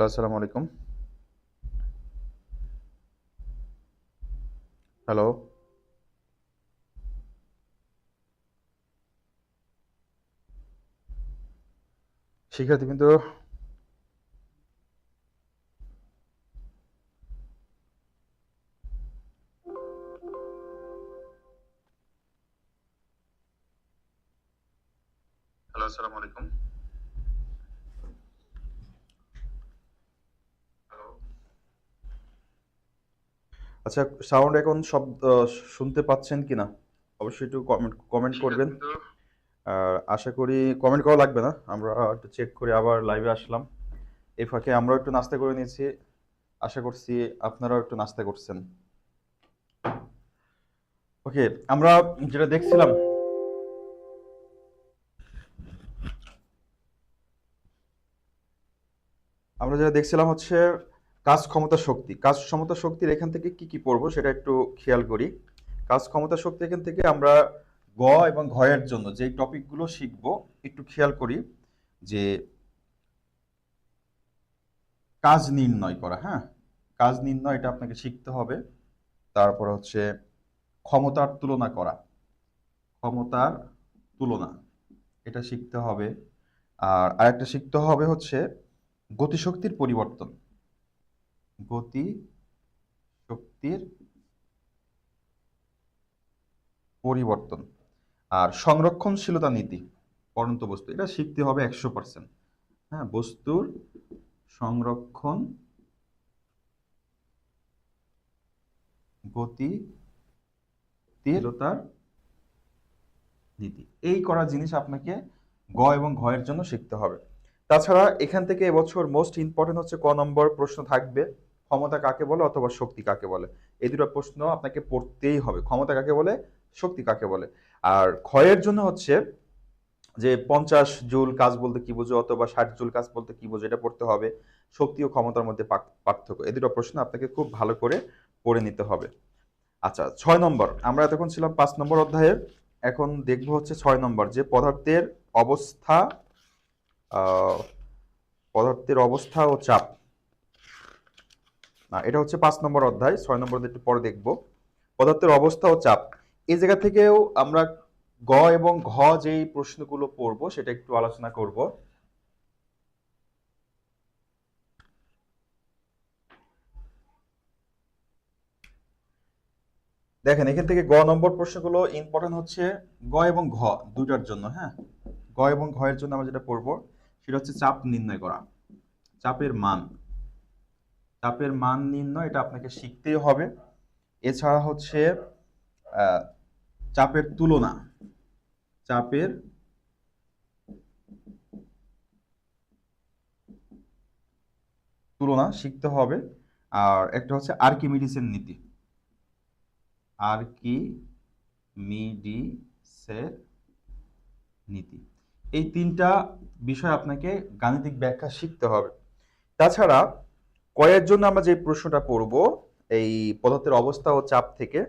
Hello আসসালামু আলাইকুম hello শিক্ষার্থী কিন্তু হ্যালো আসসালামু আলাইকুম আচ্ছা সাউন্ড এখন সব শুনতে পাচ্ছেন কিনা? অবশ্যই একটু কমেন্ট কমেন্ট করবেন। আর আশা করি কমেন্ট করা লাগবে না। আমরা একটু চেক করে আবার লাইভে আসলাম। এই ফাঁকে আমরাও একটু নাস্তা করে নিয়েছি। আশা করছি আপনারাও একটু নাস্তা করছেন। ওকে আমরা যেটা দেখছিলাম আমরা যেটা দেখছিলাম হচ্ছে কাজ ক্ষমতা শক্তি। কাজ ক্ষমতা শক্তির এখান থেকে কি কি পড়ব সেটা একটু খেয়াল করি। কাজ ক্ষমতা শক্তি এখান থেকে আমরা গ এবং ঘয়ের জন্য যে টপিকগুলো শিখব, একটু খেয়াল করি যে কাজ নির্ণয় করা হ্যাঁ? কাজ নির্ণয় এটা আপনাকে শিখতে হবে। তারপর হচ্ছে ক্ষমতার তুলনা করা। ক্ষমতার তুলনা, এটা শিখতে হবে। আর আরেকটা শিখতে হবে হচ্ছে গতিশক্তির পরিবর্তন। গতি শক্তির পরিবর্তন আর সংরক্ষণশীলতা নীতি, পরন্ত বস্তু, এটা শিখতে হবে একশো পার্সেন্ট হ্যাঁ বস্তুর সংরক্ষণ, গতি তীরতার নীতি, এই করা জিনিস আপনাকে গ এবং ঘ এর জন্য শিখতে হবে। তাছাড়া এখান থেকে এবছর মোস্ট ইম্পর্টেন্ট হচ্ছে ক নম্বর প্রশ্ন থাকবে। ক্ষমতা কাকে বলে অথবা শক্তি কাকে বলে? এই দুটো প্রশ্ন আপনাকে পড়তেই হবে। ক্ষমতা কাকে বলে? শক্তি কাকে বলে? আর ক্ষয়ের জন্য হচ্ছে যে পঞ্চাশ জুল কাজ বলতে কি বোঝো অথবা ষাট জুল কাজ বলতে কি বোঝো, এটা পড়তে হবে। শক্তি ও ক্ষমতার মধ্যে পার্থক্য। এই দুটো প্রশ্ন আপনাকে খুব ভালো করে পড়ে নিতে হবে। আচ্ছা ছয় নম্বর। আমরা এতক্ষণ ছিলাম পাঁচ নম্বর অধ্যায়ের। এখন দেখব হচ্ছে ছয় নম্বর যে পদার্থের অবস্থা পদার্থের অবস্থা ও চাপ। না, এটা হচ্ছে পাঁচ নম্বর অধ্যায়, ছয় নম্বর একটু পরে দেখব। পদার্থের অবস্থা ও চাপ। এই জায়গা থেকেও আমরা গ এবং ঘ যেই প্রশ্নগুলো পড়ব, সেটা একটু আলোচনা করব। দেখেন, এখান থেকে গ নম্বর প্রশ্নগুলো ইম্পর্টেন্ট হচ্ছে গ এবং ঘ, দুইটার জন্য হ্যাঁ? গ এবং ঘ এর জন্য আমরা যেটা পড়ব, সেটা হচ্ছে চাপ নির্ণয় করা, চাপের মান। চাপের মান নির্ণয় এটা আপনাকে শিখতেই হবে। এছাড়া হচ্ছে চাপের তুলনা। চাপের তুলনা শিখতে হবে। আর একটা হচ্ছে আর্কিমিডিসের নীতি। আর্কিমিডিসের নীতি। এই তিনটা বিষয় আপনাকে গাণিতিক ব্যাখ্যা শিখতে হবে। তাছাড়া কয়ের জন্য আমরা যে প্রশ্নটা পড়ব এই পদার্থের অবস্থা ও চাপ থেকে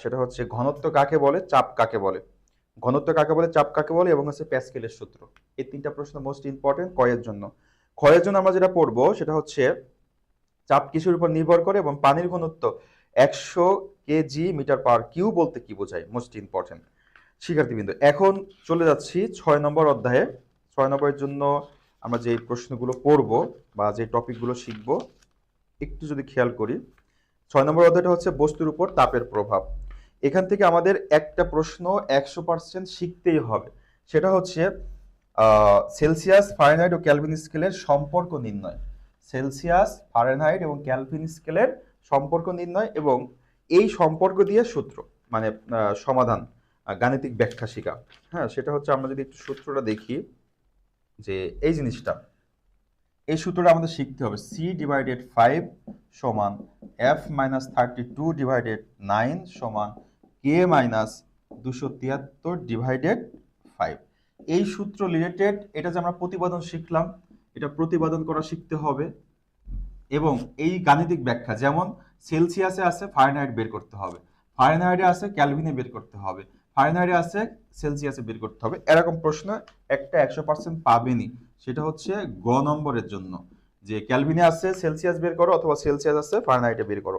সেটা হচ্ছে ঘনত্ব কাকে বলে, চাপ কাকে বলে? ঘনত্ব কাকে বলে, চাপ কাকে বলে, এবং হচ্ছে প্যাসকেলের সূত্র। এই তিনটা প্রশ্ন মোস্ট ইম্পর্টেন্ট কয়ের জন্য। ক্ষয়ের জন্য আমরা যেটা পড়ব সেটা হচ্ছে চাপ কিসের উপর নির্ভর করে এবং পানির ঘনত্ব একশো কেজি মিটার পার কিউ বলতে কি বোঝায়? মোস্ট ইম্পর্টেন্ট শিক্ষার্থীবৃন্দ, এখন চলে যাচ্ছি ছয় নম্বর অধ্যায়ে। ছয় নম্বরের জন্য আমরা যে প্রশ্নগুলো পড়ব বা যে টপিকগুলো শিখব, একটু যদি খেয়াল করি, ছয় নম্বর অধ্যায়টা হচ্ছে বস্তুর উপর তাপের প্রভাব। এখান থেকে আমাদের একটা প্রশ্ন একশো পার্সেন্ট শিখতেই হবে। সেটা হচ্ছে সেলসিয়াস, ফারেনহাইট ও ক্যালভিন স্কেলের সম্পর্ক নির্ণয়। সেলসিয়াস, ফারেনহাইট এবং ক্যালভিন স্কেলের সম্পর্ক নির্ণয় এবং এই সম্পর্ক দিয়ে সূত্র মানে সমাধান গাণিতিক ব্যাখ্যা শেখা। হ্যাঁ সেটা হচ্ছে আমরা যদি একটু সূত্রটা দেখি। যে এই জিনিসটা, এই সূত্রটা আমাদের শিখতে হবে। সি ডিভাইডেড ফাইভ সমান F minus thirty two divided nine সমান কে মাইনাস দুশো তিয়াত্তর ডিভাইডেড ফাইভ এই সূত্র রিলেটেড এটা যে আমরা প্রতিপাদন শিখলাম, এটা প্রতিপাদন করা শিখতে হবে। এবং এই গাণিতিক ব্যাখ্যা, যেমন সেলসিয়াসে আছে ফারেনহাইট বের করতে হবে। ফারেনহাইটে আছে ক্যালভিনে বের করতে হবে। ফারেনহাইটে আছে, সেলসিয়াসে বের করতে হবে। এরকম প্রশ্ন একটা একশো পার্সেন্ট পাবেনই সেটা হচ্ছে গ নম্বরের জন্য। যে ক্যালভিনে আছে, সেলসিয়াস বের করো অথবা সেলসিয়াস আছে ফারেনহাইটে বের করো।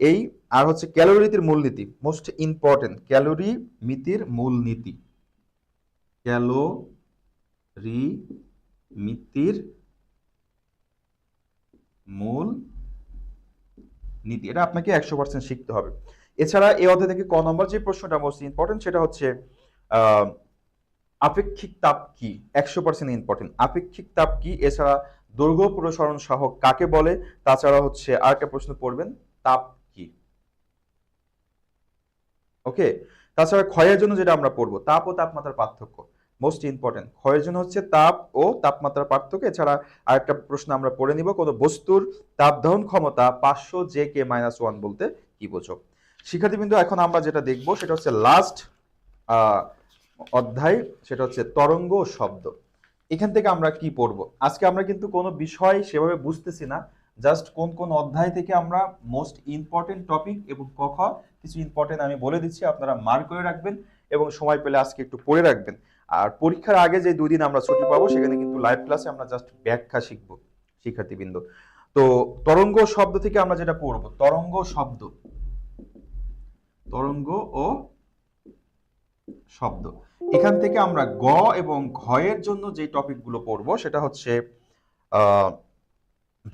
এই আর হচ্ছে ক্যালোরিতির মূলনীতি মোস্ট ইম্পর্টেন্ট ক্যালোরি মিতির মূলনীতি। ক্যালোরি মিতির মূল নীতি এটা আপনাকে একশো পার্সেন্ট শিখতে হবে। এছাড়া এই অধ্যায় থেকে ক নম্বর যে প্রশ্নটা মোস্ট ইম্পর্টেন্ট সেটা হচ্ছে আপেক্ষিক তাপ কি? একশো পার্সেন্ট ইম্পর্টেন্ট আপেক্ষিক তাপ কি? এছাড়া দৈর্ঘ্য প্রসারণ সহ কাকে বলে? তাছাড়া হচ্ছে আরেকটা প্রশ্ন পড়বেন, তাপ কি? ওকে তাছাড়া ক্ষয়ের জন্য যেটা আমরা পড়ব, তাপ ও তাপমাত্রার পার্থক্য। মোস্ট ইম্পর্টেন্ট ক্ষয়ের জন্য হচ্ছে তাপ ও তাপমাত্রার পার্থক্য। এছাড়া আরেকটা প্রশ্ন আমরা পড়ে নিব, কোনো বস্তুর তাপ দহন ক্ষমতা পাঁচশো জে কে মাইনাস ওয়ান বলতে কি বোঝো? শিক্ষার্থীবৃন্দ, এখন আমরা যেটা দেখব সেটা হচ্ছে লাস্ট অধ্যায়, সেটা হচ্ছে তরঙ্গ শব্দ। এখান থেকে আমরা কি পড়ব? আজকে আমরা কিন্তু কোনো বিষয় সেভাবে বুঝতেছি না জাস্ট কোন কোন অধ্যায় থেকে আমরা মোস্ট ইম্পর্টেন্ট টপিক এবং কখ কিছু ইম্পর্টেন্ট আমি বলে দিচ্ছি, আপনারা মার্ক করে রাখবেন এবং সময় পেলে আজকে একটু পড়ে রাখবেন। আর পরীক্ষার আগে যে দুই দিন আমরা ছুটি পাবো, সেখানে কিন্তু লাইভ ক্লাসে আমরা জাস্ট ব্যাখ্যা শিখব, শিক্ষার্থীবৃন্দ। তো তরঙ্গ শব্দ থেকে আমরা যেটা পড়ব, তরঙ্গ শব্দ। তরঙ্গ ও শব্দ। এখান থেকে আমরা গ এবং ঘয়ের জন্য যে টপিকগুলো পড়ব, সেটা হচ্ছে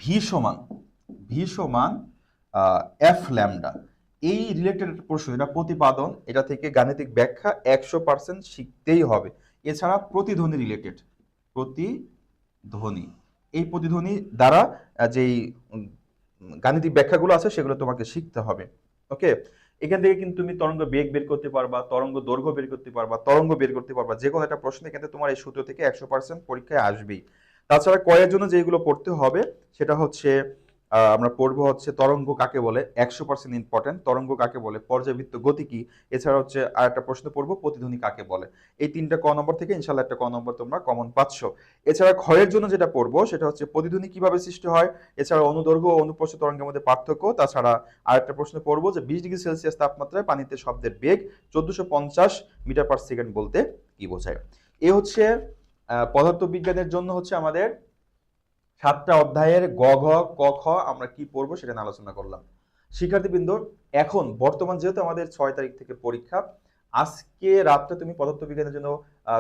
ভি সমান ভি সমান এফ ল্যামডা এই রিলেটেড প্রশ্ন, এটা প্রতিপাদন, এটা থেকে গাণিতিক ব্যাখ্যা একশো পার্সেন্ট শিখতেই হবে। এছাড়া প্রতিধ্বনি রিলেটেড প্রতিধ্বনি। এই প্রতিধ্বনি দ্বারা যেই গাণিতিক ব্যাখ্যাগুলো আছে, সেগুলো তোমাকে শিখতে হবে। ওকে এখান থেকে কিন্তু তুমি তরঙ্গ বেগ বের করতে পারবা, তরঙ্গ দৈর্ঘ্য বের করতে পারবা, তরঙ্গ বের করতে পারবা। যে কোনো একটা প্রশ্ন এখান থেকে তোমার এই সূত্র থেকে একশো পার্সেন্ট পরীক্ষায় আসবেই। তাছাড়া কয়ের জন্য যেগুলো পড়তে হবে, সেটা হচ্ছে আমরা পড়ব হচ্ছে তরঙ্গ কাকে বলে? একশো পার্সেন্ট ইম্পর্টেন্ট তরঙ্গ কাকে বলে? পর্যাবৃত্ত গতি কি? এছাড়া হচ্ছে আর একটা প্রশ্ন পড়ব, প্রতিধ্বনি কাকে বলে? এই তিনটা ক নম্বর থেকে ইনশাল্লাহ একটা ক নম্বর তোমরা কমন পাচ্ছ। এছাড়া ক্ষয়ের জন্য যেটা পড়ব, সেটা হচ্ছে প্রতিধ্বনি কীভাবে সৃষ্টি হয়? এছাড়া অনুদৈর্ঘ্য ও অনুপ্রস্থ তরঙ্গের মধ্যে পার্থক্য। তাছাড়া আর একটা প্রশ্ন পড়ব যে বিশ ডিগ্রি সেলসিয়াস তাপমাত্রায় পানিতে শব্দের বেগ চোদ্দশো পঞ্চাশ মিটার পার সেকেন্ড বলতে কি বোঝায়? এ হচ্ছে পদার্থবিজ্ঞানের জন্য হচ্ছে আমাদের সাতটা অধ্যায়ের গ, ঘ, ক, খ আমরা কি পড়ব সেটা নিয়ে আলোচনা করলাম। শিক্ষার্থীবৃন্দ, এখন বর্তমান যেহেতু আমাদের ছয় তারিখ থেকে পরীক্ষা, আজকে রাতটা তুমি পদার্থবিজ্ঞানের জন্য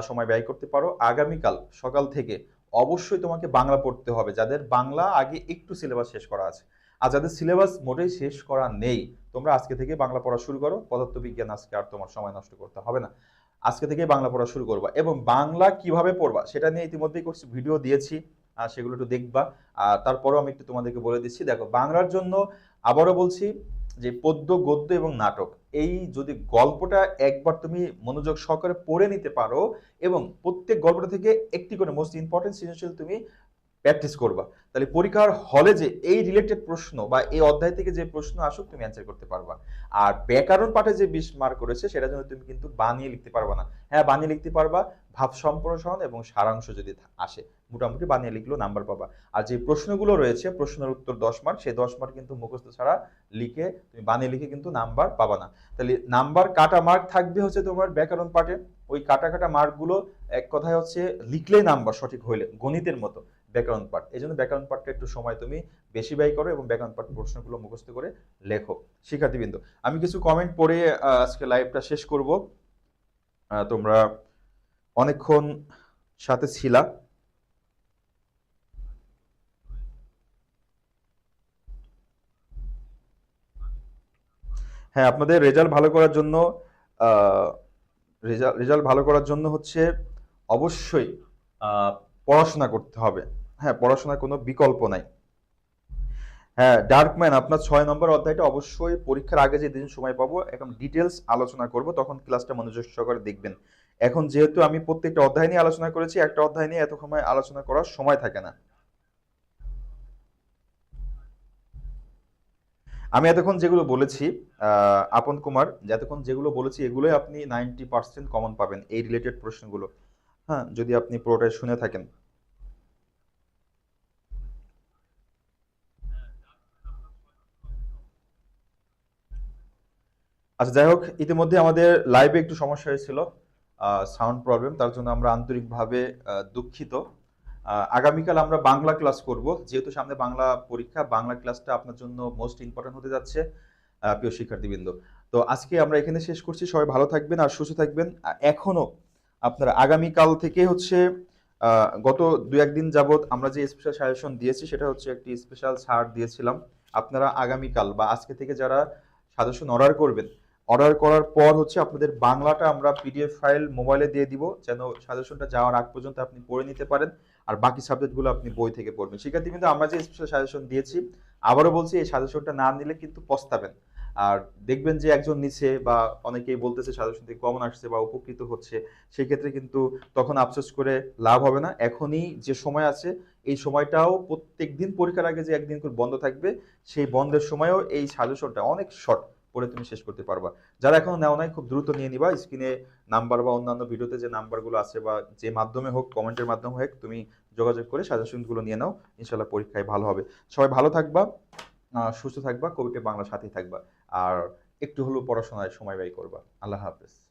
সময় ব্যয় করতে পারো। আগামীকাল সকাল থেকে অবশ্যই তোমাকে বাংলা পড়তে হবে, যাদের বাংলা আগে একটু সিলেবাস শেষ করা আছে। আর যাদের সিলেবাস মোটেই শেষ করা নেই, তোমরা আজকে থেকে বাংলা পড়া শুরু করো। পদার্থবিজ্ঞান আজকে আর তোমার সময় নষ্ট করতে হবে না। আজকে থেকে বাংলা পড়া শুরু করবা এবং বাংলা কীভাবে পড়বা, সেটা নিয়ে ইতিমধ্যেই করছি ভিডিও দিয়েছি। সেগুলো একটু দেখবা। আর তারপরেও আমি একটু তোমাদেরকে বলে দিচ্ছি, দেখো, বাংলার জন্য আবারও বলছি যে পদ্য, গদ্য এবং নাটক, এই যদি গল্পটা একবার তুমি মনোযোগ সহকারে পড়ে নিতে পারো এবং প্রত্যেক গল্পটা থেকে একটি করে মোস্ট ইম্পর্টেন্ট সৃজনশীল তুমি প্র্যাকটিস করবা। তাহলে পরীক্ষার হলে যে এই রিলেটেড প্রশ্ন বা এই অধ্যায় থেকে যে প্রশ্ন আসুক, তুমি অ্যান্সার করতে পারবা। আর ব্যাকরণ পাঠে যে বিশ মার্ক করেছে সেটা জন্য তুমি কিন্তু বানিয়ে লিখতে পারবা না। হ্যাঁ বানিয়ে লিখতে পারবা, ভাব সম্প্রসারণ এবং সারাংশ যদি আসে, মোটামুটি বানিয়ে লিখলেও নাম্বার পাবা। আর যে প্রশ্নগুলো রয়েছে, প্রশ্নের উত্তর দশ মার্ক সেই দশ মার্ক কিন্তু মুখস্থ ছাড়া লিখে, তুমি বানিয়ে লিখে কিন্তু নাম্বার পাবা না। তাহলে নাম্বার কাটা মার্ক থাকবে হচ্ছে তোমার ব্যাকরণ পাঠে। ওই কাটা কাটা মার্কগুলো এক কথায় হচ্ছে লিখলেই নাম্বার সঠিক হইলে, গণিতের মতো। ব্যাকরণ পাঠ এই জন্য ব্যাকরণ পাঠটা একটু সময় তুমি বেশি ব্যয় করো এবং ব্যাকরণ পাঠ প্রশ্নগুলো মুখস্থ করে লেখো, শিক্ষার্থীবৃন্দ। আমি কিছু কমেন্ট পড়ে আজকে লাইভটা শেষ করব। তোমরা অনেকক্ষণ সাথে ছিলা। হ্যাঁ আপনাদের রেজাল্ট ভালো করার জন্য রেজাল্ট ভালো করার জন্য হচ্ছে অবশ্যই পড়াশোনা করতে হবে। হ্যাঁ পড়াশোনার কোনো বিকল্প নাই। হ্যাঁ ডার্কম্যান আপনার ছয় নম্বর অধ্যায়টা অবশ্যই পরীক্ষার আগে যে দিন সময় পাবো এখন ডিটেলস আলোচনা করব, তখন ক্লাসটা মনোযোগ সহকারে দেখবেন। এখন যেহেতু আমি প্রত্যেকটা অধ্যায় নিয়ে আলোচনা করেছি, একটা অধ্যায় নিয়ে এত সময় আলোচনা করার সময় থাকে না। আমি এতক্ষণ যেগুলো বলেছি আপন কুমার, এতক্ষণ যেগুলো বলেছি, এগুলোই আপনি নাইনটি পার্সেন্ট কমন পাবেন, এই রিলেটেড প্রশ্নগুলো। হ্যাঁ যদি আপনি পুরোটাই শুনে থাকেন। আচ্ছা যাই হোক, ইতিমধ্যে আমাদের লাইভে একটু সমস্যা হয়েছিল সাউন্ড প্রবলেম তার জন্য আমরা আন্তরিকভাবে দুঃখিত। আগামীকাল আমরা বাংলা ক্লাস করব, যেহেতু সামনে বাংলা পরীক্ষা, বাংলা ক্লাসটা আপনার জন্য মোস্ট ইম্পর্টেন্ট হতে যাচ্ছে প্রিয় শিক্ষার্থীবৃন্দ। তো আজকে আমরা এখানে শেষ করছি, সবাই ভালো থাকবেন আর সুস্থ থাকবেন। আর এখনও আপনারা আগামীকাল থেকে হচ্ছে গত দু একদিন যাবৎ আমরা যে স্পেশাল সাজেশন দিয়েছি সেটা হচ্ছে একটি স্পেশাল ছাড় দিয়েছিলাম। আপনারা আগামীকাল বা আজকে থেকে যারা সাজেশন অর্ডার করবেন অর্ডার করার পর হচ্ছে আপনাদের বাংলাটা আমরা পিডিএফ ফাইল মোবাইলে দিয়ে দিব, যেন সাজেশনটা যাওয়ার আগ পর্যন্ত আপনি পড়ে নিতে পারেন, আর বাকি সাবজেক্টগুলো আপনি বই থেকে পড়বেন। শিক্ষার্থী কিন্তু আমরা যে স্পেশাল সাজেশন দিয়েছি, আবারও বলছি, এই সাজেশনটা না নিলে কিন্তু পস্তাবেন। আর দেখবেন যে একজন নিচে বা অনেকেই বলতেছে সাজেশন থেকে কমন আসছে বা উপকৃত হচ্ছে, সেই ক্ষেত্রে কিন্তু তখন আফসোস করে লাভ হবে না। এখনই যে সময় আছে, এই সময়টাও প্রত্যেক দিন পরীক্ষার আগে যে একদিন করে বন্ধ থাকবে, সেই বন্ধের সময়ও এই সাজেশনটা অনেক শর্ট পড়ে তুমি শেষ করতে পারবা। যারা এখনও নেওয়া নাই, খুব দ্রুত নিয়ে নিবা। স্ক্রিনে নাম্বার বা অন্যান্য ভিডিওতে যে নাম্বারগুলো আছে বা যে মাধ্যমে হোক কমেন্টের মাধ্যমে হোক, তুমি যোগাযোগ করে সাজেশনগুলো নিয়ে নাও। ইনশাল্লাহ পরীক্ষায় ভালো হবে। সবাই ভালো থাকবা সুস্থ থাকবা, কবিকে বাংলা সাথেই থাকবা। আর একটু হলেও পড়াশোনায় সময় ব্যয় করবা। আল্লাহ হাফেজ।